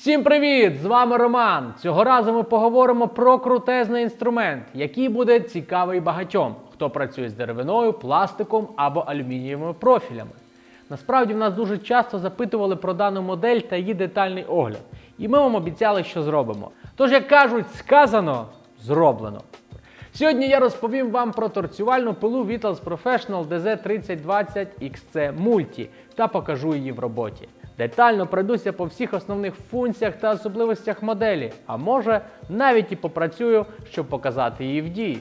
Всім привіт! З вами Роман. Цього разу ми поговоримо про крутезний інструмент, який буде цікавий багатьом, хто працює з деревиною, пластиком або алюмінієвими профілями. Насправді в нас дуже часто запитували про дану модель та її детальний огляд. І ми вам обіцяли, що зробимо. Тож, як кажуть, сказано, зроблено. Сьогодні я розповім вам про торцювальну пилу Vitals Professional DZ3020 XC Multi та покажу її в роботі. Детально пройдуся по всіх основних функціях та особливостях моделі, а може навіть і попрацюю, щоб показати її в дії.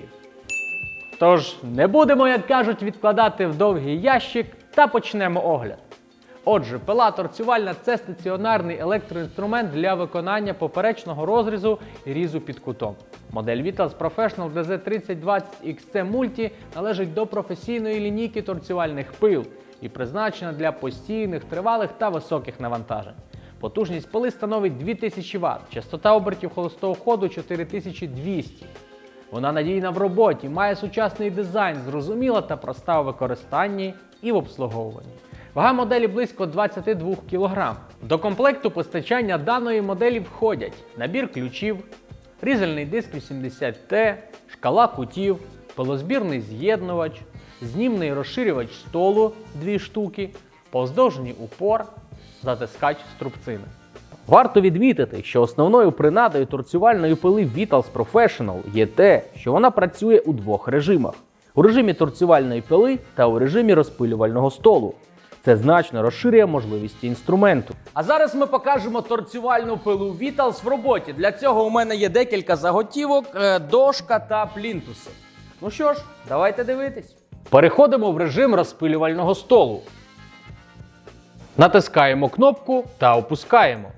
Тож не будемо, як кажуть, відкладати в довгий ящик та почнемо огляд. Отже, пила торцювальна це стаціонарний електроінструмент для виконання поперечного розрізу і різу під кутом. Модель Vitals Professional DZ3020 XC Multi належить до професійної лінійки торцювальних пил і призначена для постійних, тривалих та високих навантажень. Потужність пили становить 2000 Вт, частота обертів холостого ходу 4200. Вона надійна в роботі, має сучасний дизайн, зрозуміла та проста у використанні і в обслуговуванні. Вага моделі близько 22 кг. До комплекту постачання даної моделі входять набір ключів, різальний диск 80T, шкала кутів, пилозбірний з'єднувач, знімний розширювач столу 2 штуки, повздовжній упор, затискач струбцини. Варто відмітити, що основною принадою торцювальної пили Vitals Professional є те, що вона працює у двох режимах: у режимі торцювальної пили та у режимі розпилювального столу. Це значно розширює можливості інструменту. А зараз ми покажемо торцювальну пилу Vitals в роботі. Для цього у мене є декілька заготівок, е, дошка та плінтуси. Ну що ж, давайте дивитись. Переходимо в режим розпилювального столу. Натискаємо кнопку та опускаємо.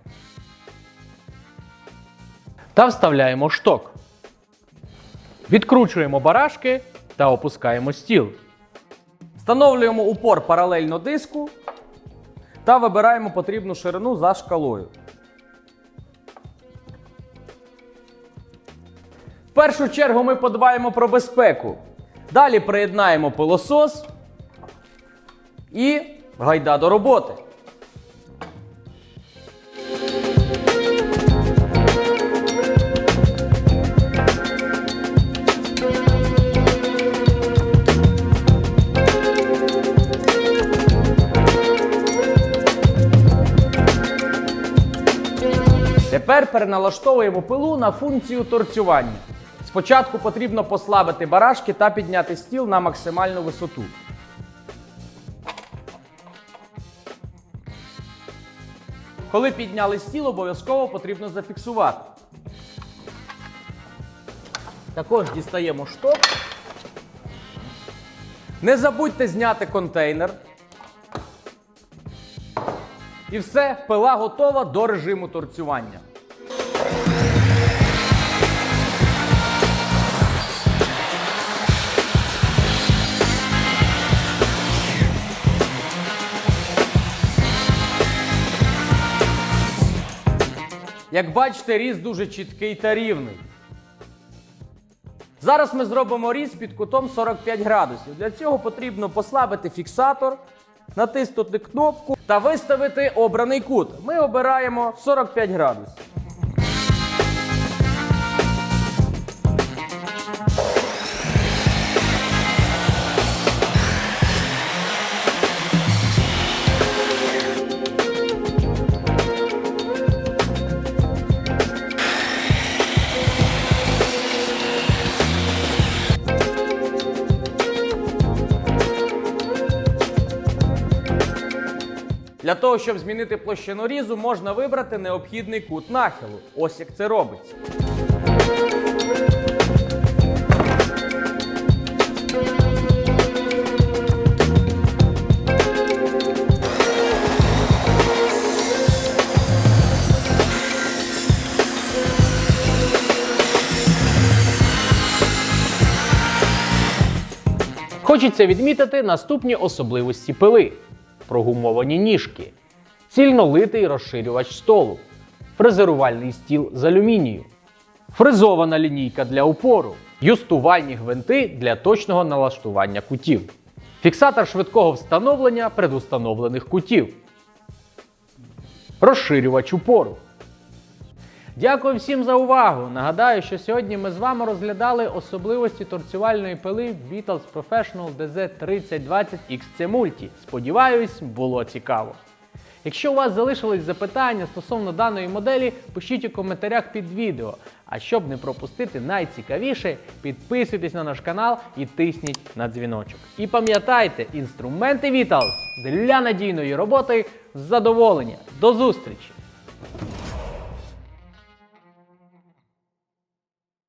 Та вставляємо шток. Відкручуємо барашки та опускаємо стіл. Встановлюємо упор паралельно диску та вибираємо потрібну ширину за шкалою. В першу чергу ми подбаємо про безпеку. Далі приєднаємо пилосос і гайда до роботи. Тепер переналаштовуємо пилу на функцію торцювання. Спочатку потрібно послабити барашки та підняти стіл на максимальну висоту. Коли підняли стіл, обов'язково потрібно зафіксувати. Також дістаємо шток. Не забудьте зняти контейнер. І все, пила готова до режиму торцювання. Як бачите, різ дуже чіткий та рівний. Зараз ми зробимо різ під кутом 45 градусів. Для цього потрібно послабити фіксатор, натиснути кнопку та виставити обраний кут. Ми обираємо 45 градусів. Для того, щоб змінити площину різу, можна вибрати необхідний кут нахилу. Ось як це робиться. Хочеться відмітити наступні особливості пили: прогумовані ніжки, цільнолитий розширювач столу, фрезерувальний стіл з алюмінію, фрезована лінійка для упору, юстувальні гвинти для точного налаштування кутів, фіксатор швидкого встановлення предустановлених кутів, розширювач упору, Дякую всім за увагу. Нагадаю, що сьогодні ми з вами розглядали особливості торцювальної пили Beatles Professional DZ3020 XC Multi. Сподіваюсь, було цікаво. Якщо у вас залишились запитання стосовно даної моделі, пишіть у коментарях під відео. А щоб не пропустити найцікавіше, підписуйтесь на наш канал і тисніть на дзвіночок. І пам'ятайте, інструменти Vitals для надійної роботи з задоволення. До зустрічі!